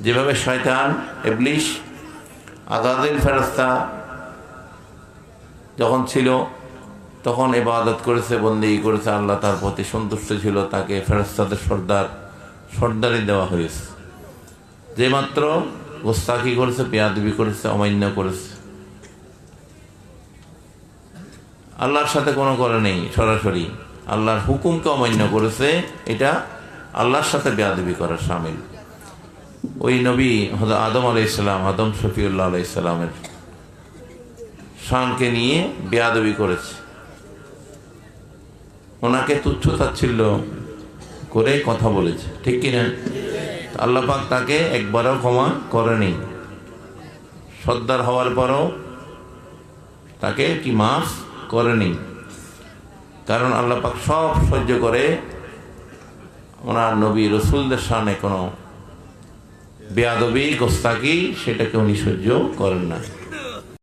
যেভাবে শয়তান এবলিশ আজাদিল ফেরস্তা যখন ছিল, তখন এবাদত করেছে বন্দি করেছে, আল্লাহ তার প্রতি সন্তুষ্ট ছিল, তাকে ফেরস্তাদের সর্দার, সর্দারি দেওয়া হয়েছে। যে মাত্র গোস্তাকি করেছে পেয়াদবি করেছে, অমান্য করেছে। আল্লাহর সাথে কোনো করে নেই, সরাসরি। আল্লাহর হুকুমকে অমান্য করেছে, এটা আল্লাহর সাথে বেয়াদবি করার সামিল। ওই নবী আদম আলাইসালাম আদম শফিউল্লাহ আলাইসালামের শানকে নিয়ে বেয়াদবি করেছে। ওনাকে তুচ্ছ তাচ্ছিল্য করে কথা বলেছে। ঠিক কিনা আল্লাহ পাক তাকে একবারও ক্ষমা করেনি। সর্দার হওয়ার পরও তাকে কি মাফ করেনি। কারণ আল্লাহ পাক সব সহ্য করে ওনার নবী রসুলদের সামনে কোনো বেয়াদবি গোস্তাকি সেটাকে উনি সহ্য করেন না।